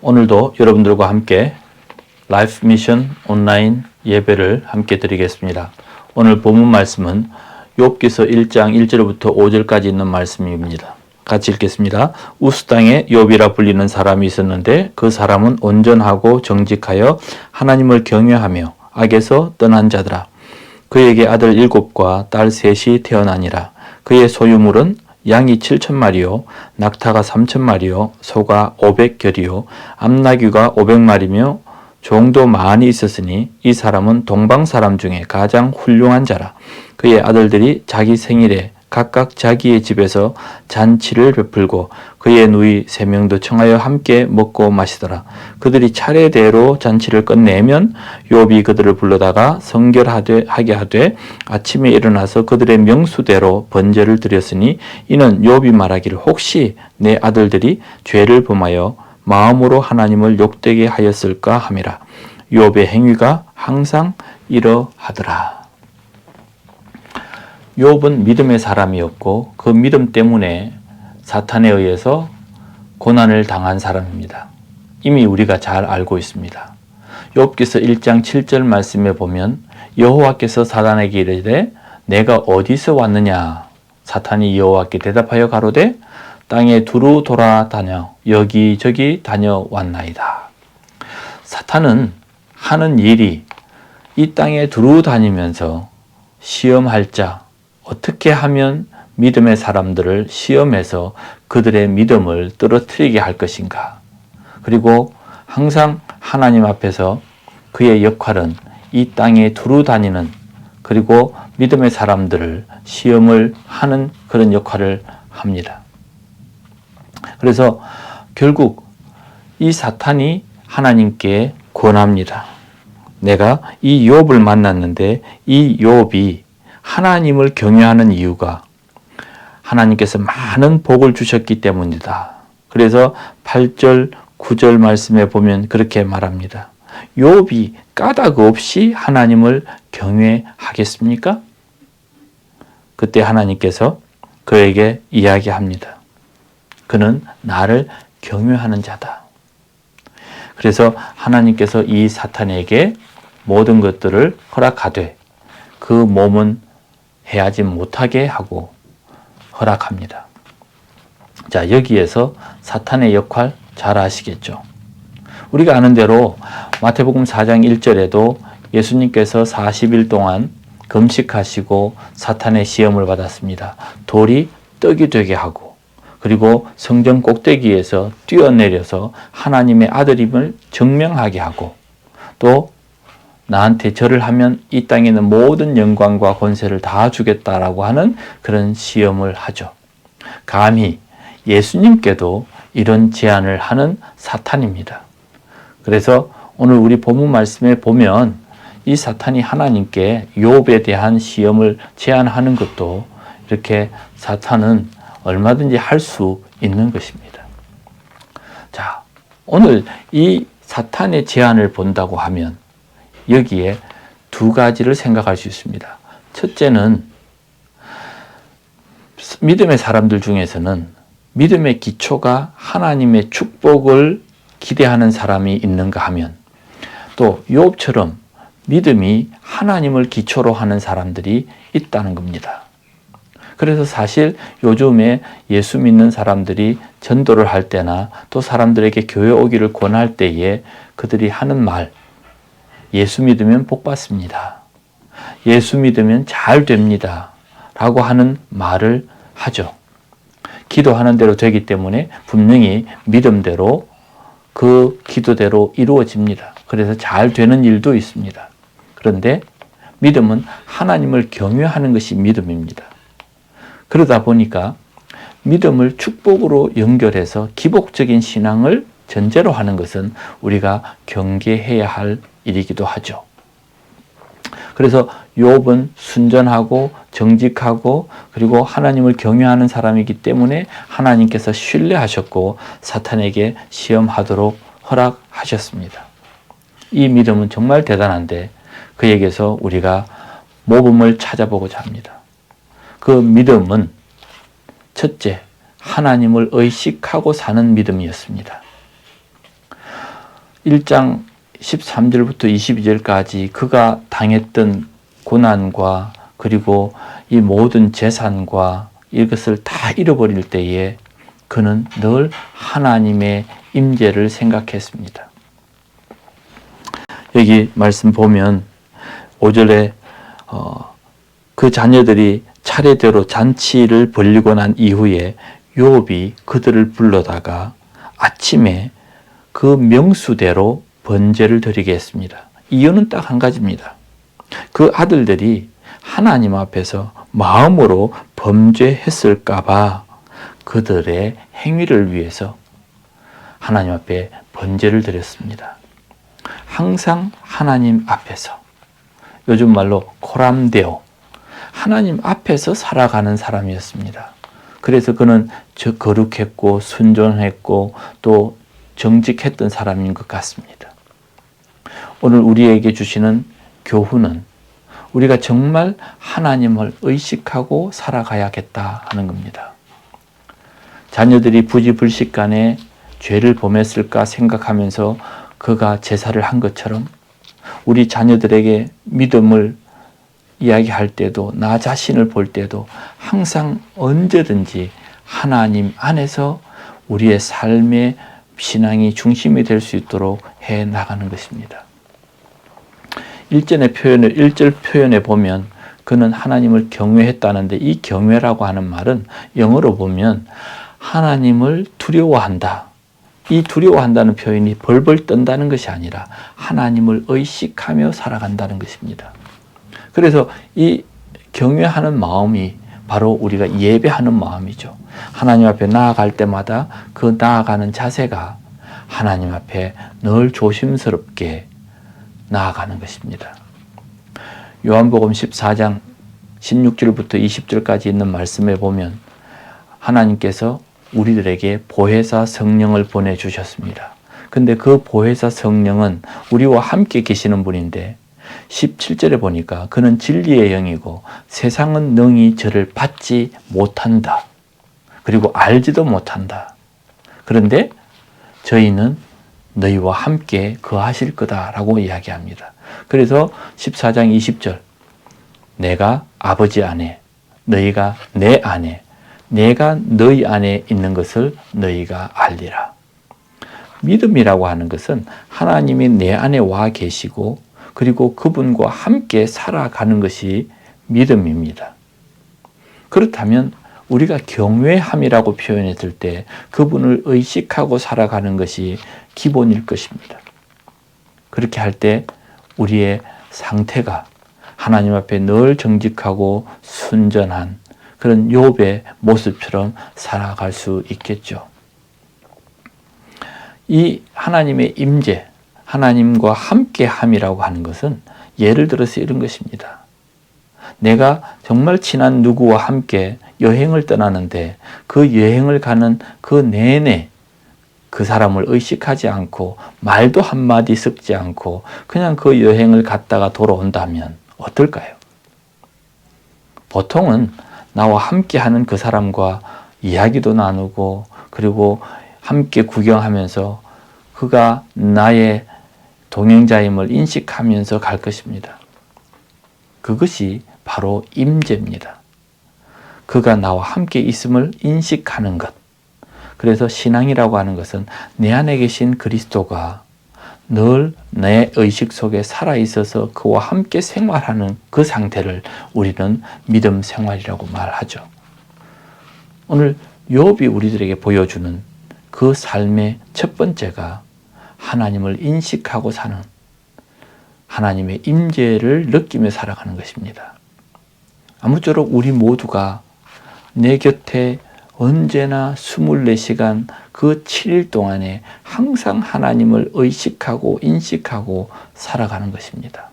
오늘도 여러분들과 함께 라이프 미션 온라인 예배를 함께 드리겠습니다. 오늘 본문 말씀은 욥기서 1장 1절부터 5절까지 있는 말씀입니다. 같이 읽겠습니다. 우스 땅에 욥이라 불리는 사람이 있었는데 그 사람은 온전하고 정직하여 하나님을 경외하며 악에서 떠난 자더라. 그에게 아들 일곱과 딸 셋이 태어나니라. 그의 소유물은 양이 7천 마리요, 낙타가 3천 마리요, 소가 500결이요, 암나귀가 500마리며 종도 많이 있었으니 이 사람은 동방 사람 중에 가장 훌륭한 자라. 그의 아들들이 자기 생일에 각각 자기의 집에서 잔치를 베풀고 그의 누이 세 명도 청하여 함께 먹고 마시더라. 그들이 차례대로 잔치를 끝내면 욥이 그들을 불러다가 성결하되 하게 하되 아침에 일어나서 그들의 명수대로 번제를 드렸으니 이는 욥이 말하기를 혹시 내 아들들이 죄를 범하여 마음으로 하나님을 욕되게 하였을까 함이라. 욥의 행위가 항상 이러하더라. 욥은 믿음의 사람이었고 그 믿음 때문에 사탄에 의해서 고난을 당한 사람입니다. 이미 우리가 잘 알고 있습니다. 욥기서 1장 7절 말씀에 보면 여호와께서 사탄에게 이르되 내가 어디서 왔느냐 사탄이 여호와께 대답하여 가로되 땅에 두루 돌아다녀 여기저기 다녀왔나이다. 사탄은 하는 일이 이 땅에 두루 다니면서 시험할 자, 어떻게 하면 믿음의 사람들을 시험해서 그들의 믿음을 떨어뜨리게 할 것인가. 그리고 항상 하나님 앞에서 그의 역할은 이 땅에 두루 다니는 그리고 믿음의 사람들을 시험을 하는 그런 역할을 합니다. 그래서 결국 이 사탄이 하나님께 권합니다. 내가 이 욥을 만났는데 이 욥이 하나님을 경외하는 이유가 하나님께서 많은 복을 주셨기 때문이다. 그래서 8절, 9절 말씀에 보면 그렇게 말합니다. 욥이 까닭 없이 하나님을 경외하겠습니까? 그때 하나님께서 그에게 이야기합니다. 그는 나를 경외하는 자다. 그래서 하나님께서 이 사탄에게 모든 것들을 허락하되 그 몸은 해하지 못하게 하고 허락합니다. 자, 여기에서 사탄의 역할 잘 아시겠죠? 우리가 아는 대로 마태복음 4장 1절에도 예수님께서 40일 동안 금식하시고 사탄의 시험을 받았습니다. 돌이 떡이 되게 하고 그리고 성전 꼭대기에서 뛰어내려서 하나님의 아들임을 증명하게 하고 또 나한테 절을 하면 이 땅에 있는 모든 영광과 권세를 다 주겠다라고 하는 그런 시험을 하죠. 감히 예수님께도 이런 제안을 하는 사탄입니다. 그래서 오늘 우리 본문 말씀에 보면 이 사탄이 하나님께 욥에 대한 시험을 제안하는 것도 이렇게 사탄은 얼마든지 할 수 있는 것입니다. 자, 오늘 이 사탄의 제안을 본다고 하면 여기에 두 가지를 생각할 수 있습니다. 첫째는 믿음의 사람들 중에서는 믿음의 기초가 하나님의 축복을 기대하는 사람이 있는가 하면 또 욥처럼 믿음이 하나님을 기초로 하는 사람들이 있다는 겁니다. 그래서 사실 요즘에 예수 믿는 사람들이 전도를 할 때나 또 사람들에게 교회 오기를 권할 때에 그들이 하는 말, 예수 믿으면 복 받습니다. 예수 믿으면 잘 됩니다. 라고 하는 말을 하죠. 기도하는 대로 되기 때문에 분명히 믿음대로 그 기도대로 이루어집니다. 그래서 잘 되는 일도 있습니다. 그런데 믿음은 하나님을 경외하는 것이 믿음입니다. 그러다 보니까 믿음을 축복으로 연결해서 기복적인 신앙을 전제로 하는 것은 우리가 경계해야 할 일이기도 하죠. 그래서 욥은 순전하고 정직하고 그리고 하나님을 경외하는 사람이기 때문에 하나님께서 신뢰하셨고 사탄에게 시험하도록 허락하셨습니다. 이 믿음은 정말 대단한데 그에게서 우리가 모범을 찾아보고자 합니다. 그 믿음은 첫째, 하나님을 의식하고 사는 믿음이었습니다. 1장 13절부터 22절까지 그가 당했던 고난과 그리고 이 모든 재산과 이것을 다 잃어버릴 때에 그는 늘 하나님의 임재를 생각했습니다. 여기 말씀 보면 5절에 어, 그 자녀들이 차례대로 잔치를 벌리고 난 이후에 요업이 그들을 불러다가 아침에 그 명수대로 번제를 드리게 했습니다. 이유는 딱 한 가지입니다. 그 아들들이 하나님 앞에서 마음으로 범죄했을까봐 그들의 행위를 위해서 하나님 앞에 번제를 드렸습니다. 항상 하나님 앞에서 요즘 말로 코람데오 하나님 앞에서 살아가는 사람이었습니다. 그래서 그는 저 거룩했고 순종했고 또 정직했던 사람인 것 같습니다. 오늘 우리에게 주시는 교훈은 우리가 정말 하나님을 의식하고 살아가야겠다 하는 겁니다. 자녀들이 부지불식 간에 죄를 범했을까 생각하면서 그가 제사를 한 것처럼 우리 자녀들에게 믿음을 이야기할 때도 나 자신을 볼 때도 항상 언제든지 하나님 안에서 우리의 삶의 신앙이 중심이 될 수 있도록 해 나가는 것입니다. 1절의 표현을 1절 표현에 보면 그는 하나님을 경외했다는데 이 경외라고 하는 말은 영어로 보면 하나님을 두려워한다. 이 두려워한다는 표현이 벌벌 떤다는 것이 아니라 하나님을 의식하며 살아간다는 것입니다. 그래서 이 경외하는 마음이 바로 우리가 예배하는 마음이죠. 하나님 앞에 나아갈 때마다 그 나아가는 자세가 하나님 앞에 늘 조심스럽게 나아가는 것입니다. 요한복음 14장 16절부터 20절까지 있는 말씀에 보면 하나님께서 우리들에게 보혜사 성령을 보내주셨습니다. 근데 그 보혜사 성령은 우리와 함께 계시는 분인데 17절에 보니까 그는 진리의 영이고 세상은 능히 저를 받지 못한다. 그리고 알지도 못한다. 그런데 저희는 너희와 함께 거하실 거다라고 이야기합니다. 그래서 14장 20절 내가 아버지 안에 너희가 내 안에 내가 너희 안에 있는 것을 너희가 알리라. 믿음이라고 하는 것은 하나님이 내 안에 와 계시고 그리고 그분과 함께 살아가는 것이 믿음입니다. 그렇다면 우리가 경외함이라고 표현했을 때 그분을 의식하고 살아가는 것이 기본일 것입니다. 그렇게 할 때 우리의 상태가 하나님 앞에 늘 정직하고 순전한 그런 욥의 모습처럼 살아갈 수 있겠죠. 이 하나님의 임재, 하나님과 함께함이라고 하는 것은 예를 들어서 이런 것입니다. 내가 정말 친한 누구와 함께 여행을 떠나는데 그 여행을 가는 그 내내 그 사람을 의식하지 않고 말도 한마디 섞지 않고 그냥 그 여행을 갔다가 돌아온다면 어떨까요? 보통은 나와 함께 하는 그 사람과 이야기도 나누고 그리고 함께 구경하면서 그가 나의 동행자임을 인식하면서 갈 것입니다. 그것이 바로 임재입니다. 그가 나와 함께 있음을 인식하는 것. 그래서 신앙이라고 하는 것은 내 안에 계신 그리스도가 늘 내 의식 속에 살아 있어서 그와 함께 생활하는 그 상태를 우리는 믿음 생활이라고 말하죠. 오늘 욥이 우리들에게 보여주는 그 삶의 첫 번째가 하나님을 인식하고 사는 하나님의 임재를 느끼며 살아가는 것입니다. 아무쪼록 우리 모두가 내 곁에 언제나 24시간 그 7일 동안에 항상 하나님을 의식하고 인식하고 살아가는 것입니다.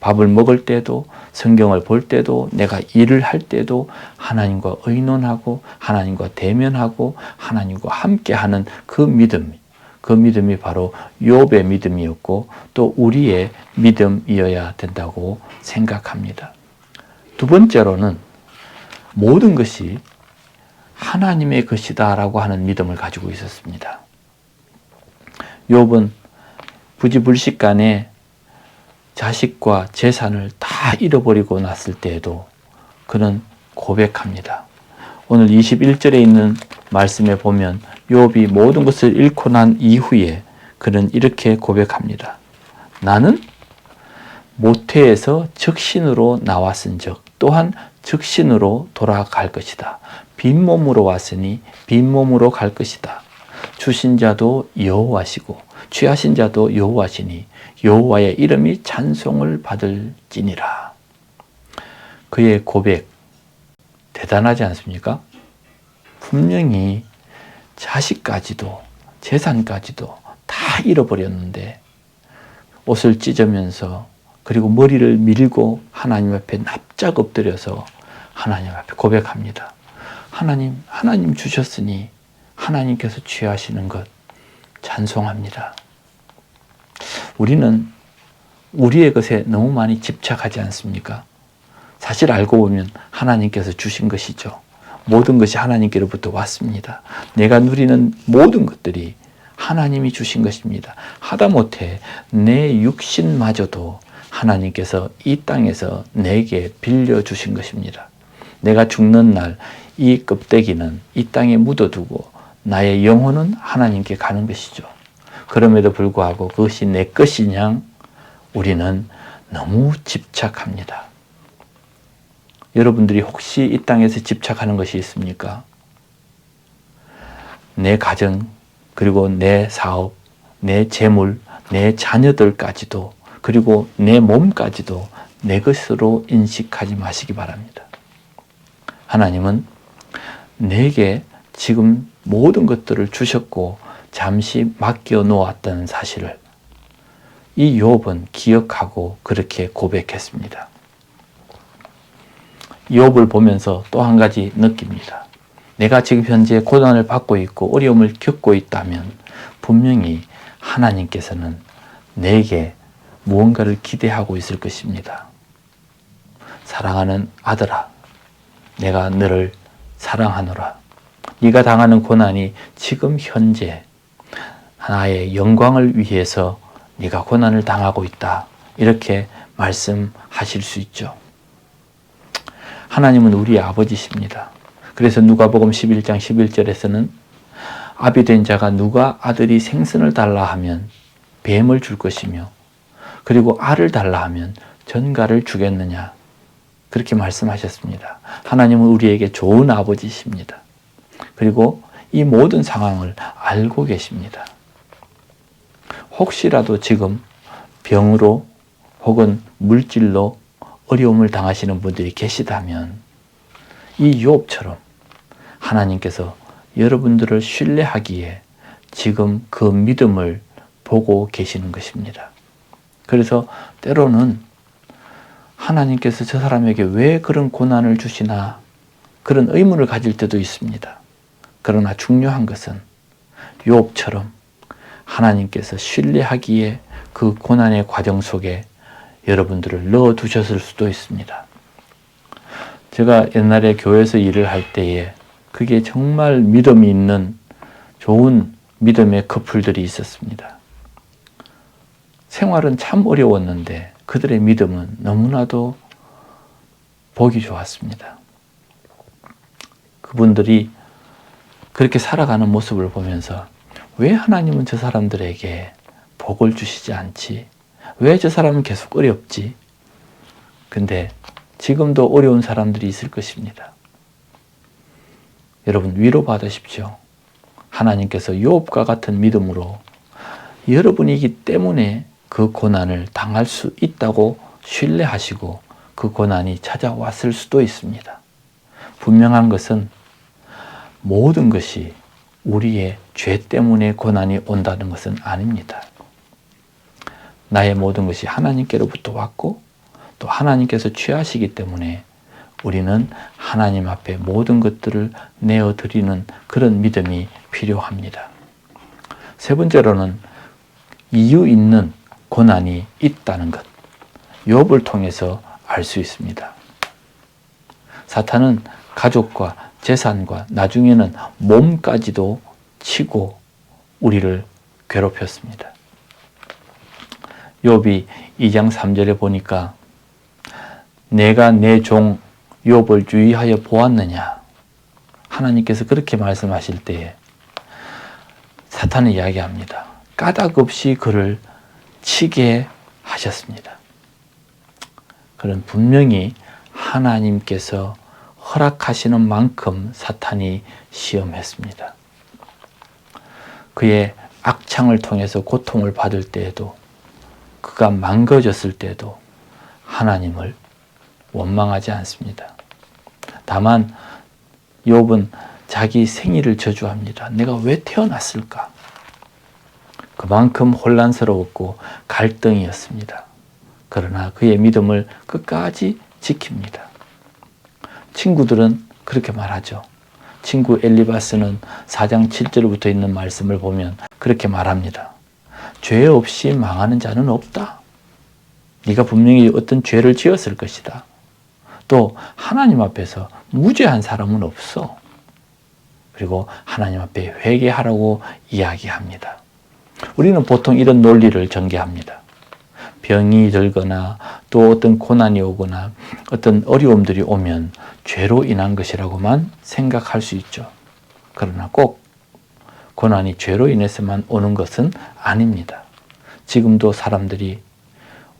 밥을 먹을 때도 성경을 볼 때도 내가 일을 할 때도 하나님과 의논하고 하나님과 대면하고 하나님과 함께하는 그 믿음 그 믿음이 바로 욥의 믿음이었고 또 우리의 믿음이어야 된다고 생각합니다. 두 번째로는 모든 것이 하나님의 것이다라고 하는 믿음을 가지고 있었습니다. 욥은 부지불식간에 자식과 재산을 다 잃어버리고 났을 때에도 그는 고백합니다. 오늘 21절에 있는 말씀에 보면 욥이 모든 것을 잃고 난 이후에 그는 이렇게 고백합니다. 나는 모태에서 적신으로 나왔은즉 또한 적신으로 돌아갈 것이다. 빈몸으로 왔으니 빈몸으로 갈 것이다. 주신 자도 여호와시고 취하신 자도 여호와시니 여호와의 이름이 찬송을 받을지니라. 그의 고백 대단하지 않습니까? 분명히 자식까지도 재산까지도 다 잃어버렸는데 옷을 찢으면서 그리고 머리를 밀고 하나님 앞에 납작 엎드려서 하나님 앞에 고백합니다. 하나님, 하나님 주셨으니 하나님께서 취하시는 것 찬송합니다. 우리는 우리의 것에 너무 많이 집착하지 않습니까? 사실 알고 보면 하나님께서 주신 것이죠. 모든 것이 하나님께로부터 왔습니다. 내가 누리는 모든 것들이 하나님이 주신 것입니다. 하다못해 내 육신마저도 하나님께서 이 땅에서 내게 빌려 주신 것입니다. 내가 죽는 날 이 껍데기는 이 땅에 묻어두고 나의 영혼은 하나님께 가는 것이죠. 그럼에도 불구하고 그것이 내 것이냐 우리는 너무 집착합니다. 여러분들이 혹시 이 땅에서 집착하는 것이 있습니까? 내 가정, 그리고 내 사업, 내 재물, 내 자녀들까지도, 그리고 내 몸까지도 내 것으로 인식하지 마시기 바랍니다. 하나님은 내게 지금 모든 것들을 주셨고 잠시 맡겨 놓았다는 사실을 이 욥은 기억하고 그렇게 고백했습니다. 욥을 보면서 또 한 가지 느낍니다. 내가 지금 현재 고난을 받고 있고 어려움을 겪고 있다면 분명히 하나님께서는 내게 무언가를 기대하고 있을 것입니다. 사랑하는 아들아, 내가 너를 사랑하노라. 네가 당하는 고난이 지금 현재 나의 영광을 위해서 네가 고난을 당하고 있다. 이렇게 말씀하실 수 있죠. 하나님은 우리의 아버지십니다. 그래서 누가복음 11장 11절에서는 아비 된 자가 누가 아들이 생선을 달라 하면 뱀을 줄 것이며 그리고 알을 달라 하면 전갈을 주겠느냐 그렇게 말씀하셨습니다. 하나님은 우리에게 좋은 아버지십니다. 그리고 이 모든 상황을 알고 계십니다. 혹시라도 지금 병으로 혹은 물질로 어려움을 당하시는 분들이 계시다면 이 욥처럼 하나님께서 여러분들을 신뢰하기에 지금 그 믿음을 보고 계시는 것입니다. 그래서 때로는 하나님께서 저 사람에게 왜 그런 고난을 주시나 그런 의문을 가질 때도 있습니다. 그러나 중요한 것은 욥처럼 하나님께서 신뢰하기에 그 고난의 과정 속에 여러분들을 넣어 두셨을 수도 있습니다. 제가 옛날에 교회에서 일을 할 때에 그게 정말 믿음이 있는 좋은 믿음의 커플들이 있었습니다. 생활은 참 어려웠는데 그들의 믿음은 너무나도 보기 좋았습니다. 그분들이 그렇게 살아가는 모습을 보면서 왜 하나님은 저 사람들에게 복을 주시지 않지? 왜 저 사람은 계속 어렵지? 근데 지금도 어려운 사람들이 있을 것입니다. 여러분 위로 받으십시오. 하나님께서 욥과 같은 믿음으로 여러분이기 때문에 그 고난을 당할 수 있다고 신뢰하시고 그 고난이 찾아왔을 수도 있습니다. 분명한 것은 모든 것이 우리의 죄 때문에 고난이 온다는 것은 아닙니다. 나의 모든 것이 하나님께로부터 왔고 또 하나님께서 취하시기 때문에 우리는 하나님 앞에 모든 것들을 내어 드리는 그런 믿음이 필요합니다. 세 번째로는 이유 있는 고난이 있다는 것. 욥을 통해서 알 수 있습니다. 사탄은 가족과 재산과 나중에는 몸까지도 치고 우리를 괴롭혔습니다. 욥이 2장 3절에 보니까 내가 내 종 욥을 주의하여 보았느냐 하나님께서 그렇게 말씀하실 때에 사탄은 이야기합니다. 까닭 없이 그를 치게 하셨습니다. 그런 분명히 하나님께서 허락하시는 만큼 사탄이 시험했습니다. 그의 악창을 통해서 고통을 받을 때에도 그가 망가졌을 때도 하나님을 원망하지 않습니다. 다만 욥은 자기 생일을 저주합니다. 내가 왜 태어났을까? 그만큼 혼란스러웠고 갈등이었습니다. 그러나 그의 믿음을 끝까지 지킵니다. 친구들은 그렇게 말하죠. 친구 엘리바스는 4장 7절부터 있는 말씀을 보면 그렇게 말합니다. 죄 없이 망하는 자는 없다. 네가 분명히 어떤 죄를 지었을 것이다. 또 하나님 앞에서 무죄한 사람은 없어. 그리고 하나님 앞에 회개하라고 이야기합니다. 우리는 보통 이런 논리를 전개합니다. 병이 들거나 또 어떤 고난이 오거나 어떤 어려움들이 오면 죄로 인한 것이라고만 생각할 수 있죠. 그러나 꼭 고난이 죄로 인해서만 오는 것은 아닙니다. 지금도 사람들이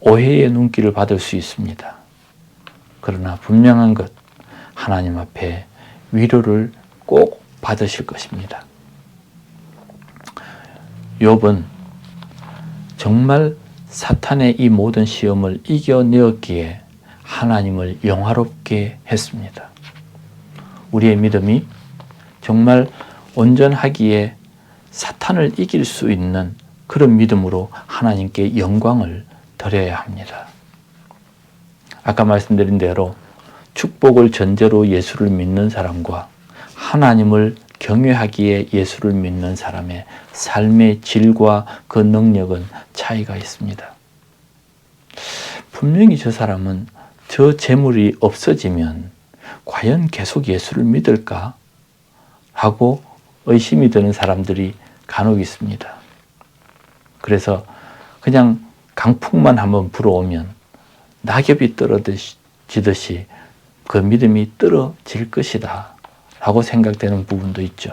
오해의 눈길을 받을 수 있습니다. 그러나 분명한 것, 하나님 앞에 위로를 꼭 받으실 것입니다. 욥은 정말 사탄의 이 모든 시험을 이겨내었기에 하나님을 영화롭게 했습니다. 우리의 믿음이 정말 온전하기에 사탄을 이길 수 있는 그런 믿음으로 하나님께 영광을 드려야 합니다. 아까 말씀드린 대로 축복을 전제로 예수를 믿는 사람과 하나님을 경외하기에 예수를 믿는 사람의 삶의 질과 그 능력은 차이가 있습니다. 분명히 저 사람은 저 재물이 없어지면 과연 계속 예수를 믿을까? 하고 의심이 드는 사람들이 간혹 있습니다. 그래서 그냥 강풍만 한번 불어오면 낙엽이 떨어지듯이 그 믿음이 떨어질 것이다. 라고 생각되는 부분도 있죠.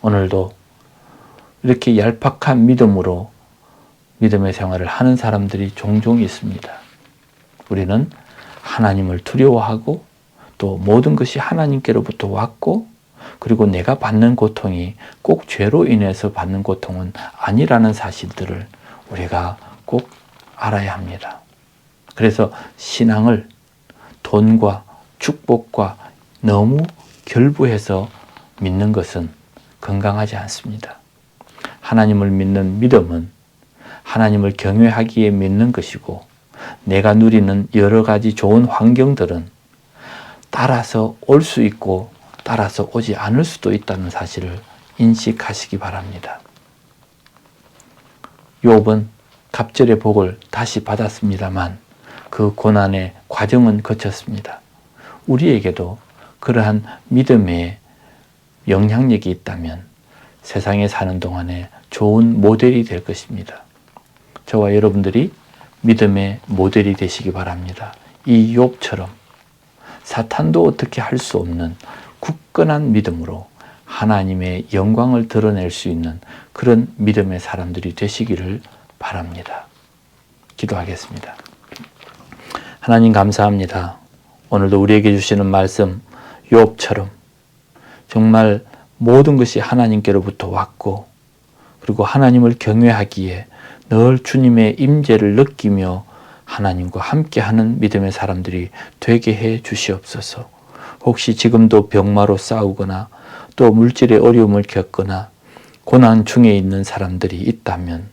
오늘도 이렇게 얄팍한 믿음으로 믿음의 생활을 하는 사람들이 종종 있습니다. 우리는 하나님을 두려워하고 또 모든 것이 하나님께로부터 왔고 그리고 내가 받는 고통이 꼭 죄로 인해서 받는 고통은 아니라는 사실들을 우리가 꼭 알아야 합니다. 그래서 신앙을 돈과 축복과 너무 결부해서 믿는 것은 건강하지 않습니다. 하나님을 믿는 믿음은 하나님을 경외하기에 믿는 것이고 내가 누리는 여러 가지 좋은 환경들은 따라서 올 수 있고 따라서 오지 않을 수도 있다는 사실을 인식하시기 바랍니다. 욥은 갑절의 복을 다시 받았습니다만 그 고난의 과정은 거쳤습니다. 우리에게도 그러한 믿음의 영향력이 있다면 세상에 사는 동안에 좋은 모델이 될 것입니다. 저와 여러분들이 믿음의 모델이 되시기 바랍니다. 이 욥처럼 사탄도 어떻게 할 수 없는 굳건한 믿음으로 하나님의 영광을 드러낼 수 있는 그런 믿음의 사람들이 되시기를 바랍니다. 기도하겠습니다. 하나님 감사합니다. 오늘도 우리에게 주시는 말씀 욥처럼 정말 모든 것이 하나님께로부터 왔고 그리고 하나님을 경외하기에 늘 주님의 임재를 느끼며 하나님과 함께하는 믿음의 사람들이 되게 해 주시옵소서. 혹시 지금도 병마로 싸우거나 또 물질의 어려움을 겪거나 고난 중에 있는 사람들이 있다면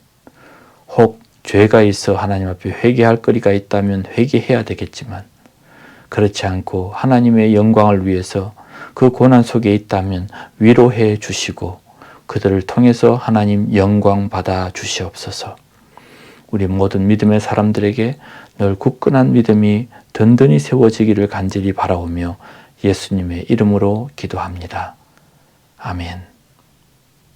혹 죄가 있어 하나님 앞에 회개할 거리가 있다면 회개해야 되겠지만 그렇지 않고 하나님의 영광을 위해서 그 고난 속에 있다면 위로해 주시고 그들을 통해서 하나님 영광 받아 주시옵소서. 우리 모든 믿음의 사람들에게 늘 굳건한 믿음이 든든히 세워지기를 간절히 바라오며 예수님의 이름으로 기도합니다. 아멘.